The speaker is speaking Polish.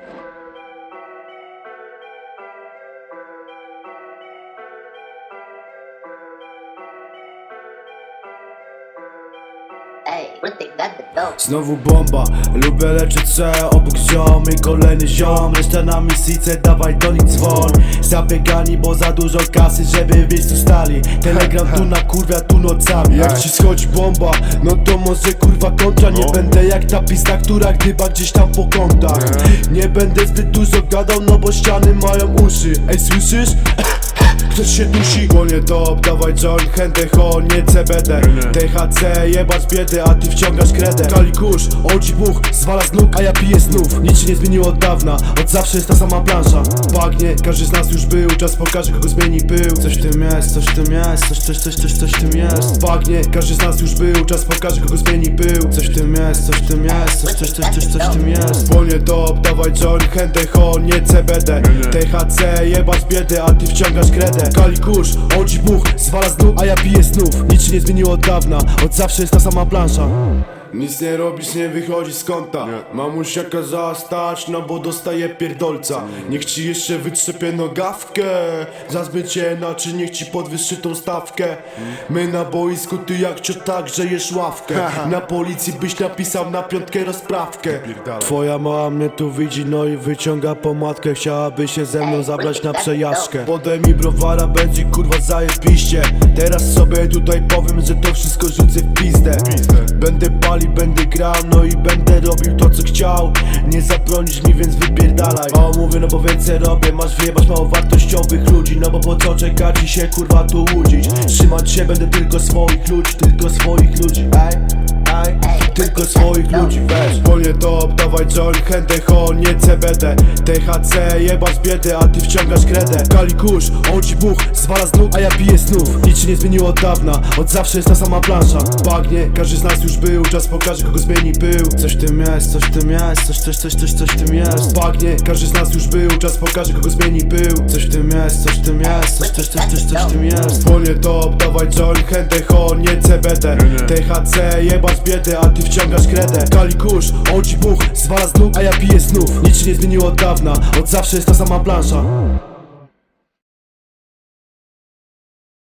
Thank you. Dope. Znowu bomba, lubię leczyć se Obok ziom i kolejny ziom. Reszta na misyjce, dawaj do nich dzwoń. Zabiegani, bo za dużo kasy, żeby w miejscu stali. Telegram tu na kurwia, tu nocami. Jak ci schodzi bomba, no to może kurwa kontra. Nie będę jak ta pizda, która gdyba gdzieś tam po kątach. Nie będę zbyt dużo gadał, no bo ściany mają uszy. Ej, słyszysz? Ktoś się dusi Płonie top, dawaj joint, chętę ho, nie CBD THC, jebać biedy, a ty wciągasz kredę. Kali kurz, OG buch, zwala z nóg, a ja piję znów Nic się nie zmieniło od dawna, od zawsze jest ta sama plansza. Bagnie, każdy z nas już był, czas pokaże kogo zmieni pył. Coś w tym jest, coś w tym jest, coś, coś, coś, coś, coś w tym jest. Bagnie, każdy z nas już był, czas pokaże kogo zmieni pył. Coś w tym jest, coś w tym jest, coś, coś, coś, coś, coś w tym jest. Płonie top, dawaj joint, chętę ho, nie CBD THC, jebać biedy, a ty wciągasz kredę Kali kurz, OG buch, zwala z nóg, a ja piję znów Nic się nie zmieniło od dawna, od zawsze jest ta sama plansza nic nie robisz, nie wychodzi z kąta. Mamusia kazała stać, no bo dostaje pierdolca. Niech ci jeszcze wytrzepię nogawkę Za zbycie czy niech ci podwyższy tą stawkę. My na boisku, ty jak ciota grzejesz ławkę. Na policji byś napisał na piątkę rozprawkę. Twoja mama mnie tu widzi, no i wyciąga pomadkę. Chciałaby się ze mną zabrać na przejażdżkę. Podaj mi browara, będzie kurwa zajebiście. Teraz sobie tutaj powiem, że to wszystko rzucę w pizdę. Będę palił, będę grał, no i będę robił to co chciał. Nie zabronisz mi, więc wypierdalaj. O mówię, no bo więcej robię, masz wyjebać mało wartościowych ludzi No bo po co czekać i się kurwa tu łudzić? Trzymać się będę tylko swoich ludzi, tylko swoich ludzi. Ej, ej, tylko swoich ludzi weź Płonie top, dawaj joint, chętę ho, nie CBD THC, jebać biedy, a ty wciągasz kredę. Kali kurz, OG buch, zwala z nóg, a ja piję znów Nic się nie zmieniło od dawna, od zawsze jest ta sama plansza. Bagnie, każdy z nas już był, czas pokaże kogo zmieni pył. Coś w tym jest, coś w tym jest, coś, coś, coś, coś, coś w tym jest. Bagnie, każdy z nas już był, czas pokaże kogo zmieni pył. Coś w tym jest, coś w tym jest, coś, coś, coś, coś, coś w tym jest. Płonie top, dawaj joint, chętę ho, nie CBD THC, jebać biedy, a ty wciągasz kredę. Kali OG buch, zwala z nóg, a ja piję znów Nic się nie zmieniło od dawna, od zawsze jest ta sama plansza